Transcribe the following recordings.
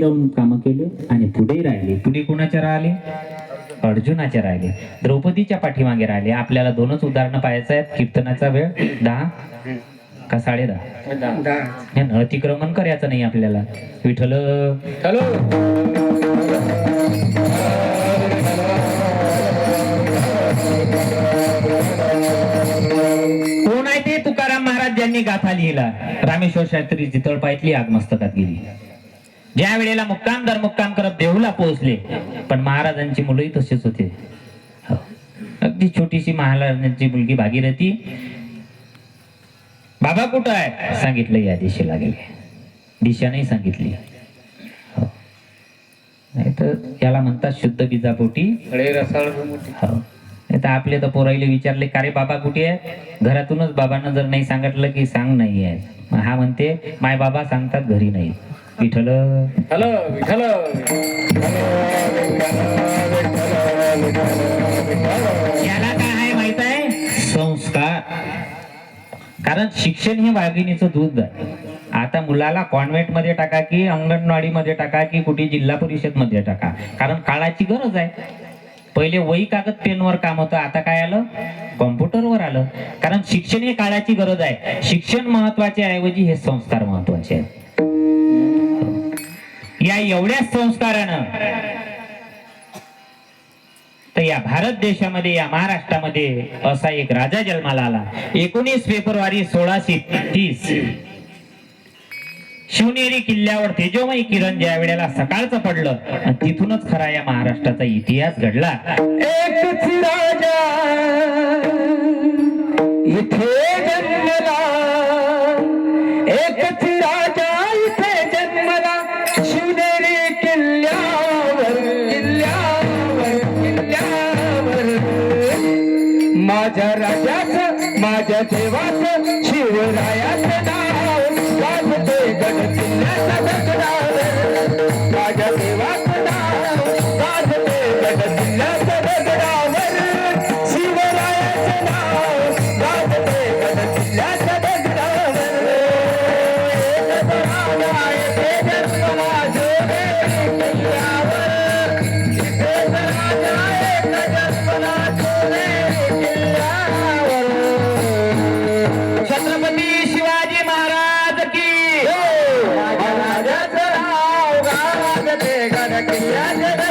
राहून कामं केले आणि पुढे राहिले. पुढे कोणाच्या राहिले? अर्जुनाच्या राहिले. द्रौपदीच्या पाठीमागे राहिले. आपल्याला दोनच उदाहरणं पाहायचं आहेत. कीर्तनाचा वेळ दहा का साडे दहा न अतिक्रमण करायचं नाही आपल्याला. विठ्ठल. कोण आहे ते? तुकाराम महाराज ज्यांनी गाथा लिहिला. रामेश्वर शास्त्रीची तळपायतली आग मस्तकात गेली. ज्या वेळेला मुक्काम दर मुक्काम करत देहूला पोहोचले पण महाराजांची मुलंही तसेच होते. हो. अगदी छोटीशी महाराजांची मुलगी भागीरथी बाबा कुठं आहे? सांगितलं या दिशेला गेले. दिशा नाही सांगितली. हो. नाही तर याला म्हणतात शुद्ध बीजापोटी. हो. नाही तर आपले तर पोराईले विचारले का रे बाबा कुठे आहे? घरातूनच बाबांना जर नाही सांगितलं की सांग नाही आहे मग हा म्हणते माय बाबा सांगतात घरी नाही विठ्ठल. हॅलो विठ्ठल याला काय आहे माहीत आहे? संस्कार. कारण शिक्षण हे वाघिणीचं दूध. आहे आता मुलाला कॉन्व्हेंटमध्ये टाका की अंगणवाडी मध्ये टाका की कुठे जिल्हा परिषदमध्ये टाका. कारण काळाची गरज आहे. पहिले वही कागद पेनवर काम होतं. आता काय आलं? कॉम्प्युटरवर आलं. कारण शिक्षण हे काळाची गरज आहे. शिक्षण महत्त्वाचे ऐवजी हे संस्कार महत्त्वाचे आहेत. एवढ्याच संस्कारानं. तर या भारत देशामध्ये या महाराष्ट्रामध्ये असा एक राजा जन्माला आला. एकोणीस फेब्रुवारी सोळाशे तीस. शिवनेरी किल्ल्यावर तेजोमय किरण ज्या वेळेला सकाळचं पडलं तिथूनच खरा या महाराष्ट्राचा इतिहास घडला. एकच राजा इथे जन्मला. एकच राजा माझ्या राजाच माझ्या देवाच शिवरायाच नाव गाजते गड किल्ल्याचा दगडावर. गाजते गड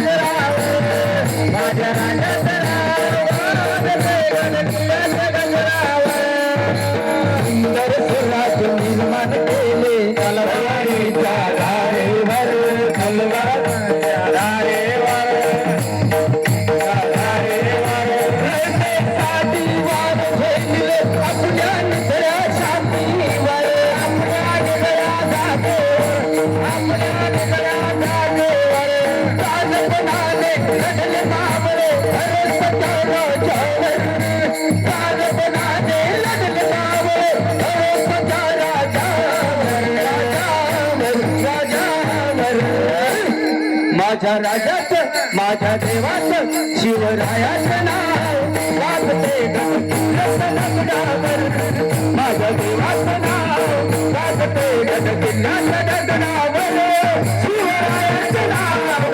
माझ्या राजाच माझ्या देवाच शिवरायाच नाव वाजते गडकिल्ल्याच्या माझ्या देवाच नाव वाजते गडकिल्ल्याच्या दगडावर शिवरायाच नाव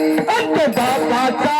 अंत दाता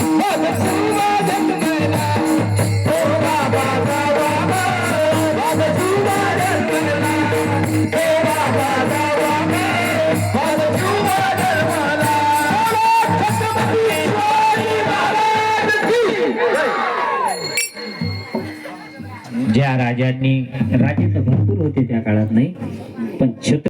ज्या राजांनी राजे तर भरपूर होते त्या काळात नाही? पण छत्र